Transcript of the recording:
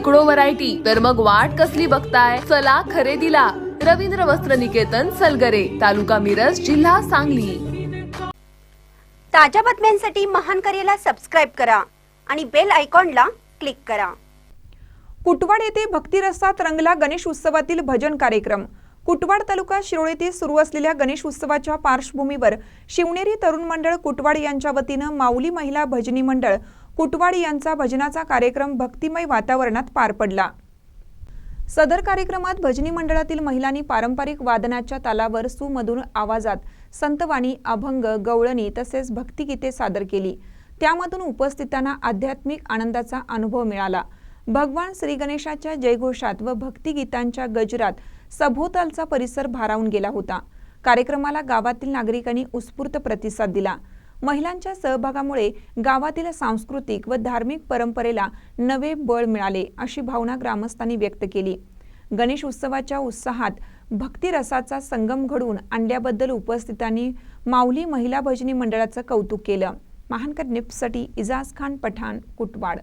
शेकडो व्हरायटी तर मग वाट कसली बघताय? चला खरेदीला. रवींद्र वस्त्र निकेतन सलगरे तालुका मिरज जिल्हा सांगली. ताज्या बातम्यांसाठी महान करेला सबस्क्राईब करा आणि बेल आयकॉनला क्लिक करा. कुटवाड येथे भक्तिरसात रंगला गणेश उत्सवातील भजन कार्यक्रम. कुटवाड तालुका शिरोळ येथे सुरू असलेल्या गणेश उत्सवाच्या पार्श्वभूमीवर शिवनेरी तरुण मंडळ कुटवाड यांच्या वतीनं माऊली महिला भजनी मंडळ कुटवाड यांचा भजनाचा कार्यक्रम भक्तिमय वातावरणात पार पडला. सदर कार्यक्रमात भजनी मंडळातील महिलांनी पारंपरिक वादनाच्या तालावर सुमधुर आवाजात संतवाणी अभंग गवळणी तसेच भक्तिगीते सादर केली. त्यामधून उपस्थितांना आध्यात्मिक आनंदाचा अनुभव मिळाला. भगवान श्री गणेशाच्या जयघोषात व भक्तिगीतांच्या गजरात सभोवतालचा परिसर भारावून गेला होता. कार्यक्रमाला गावातील नागरिकांनी उत्स्फूर्त प्रतिसाद दिला. महिलांच्या सहभागामुळे गावातील सांस्कृतिक व धार्मिक परंपरेला नवे बळ मिळाले अशी भावना ग्रामस्थांनी व्यक्त केली. गणेश उत्सवाच्या उत्साहात भक्तिरसाचा संगम घडवून आणल्याबद्दल उपस्थितांनी माऊली महिला भजनी मंडळाचं कौतुक केलं. महानकर निप्ससाठी इजाज खान पठाण कुटवाड.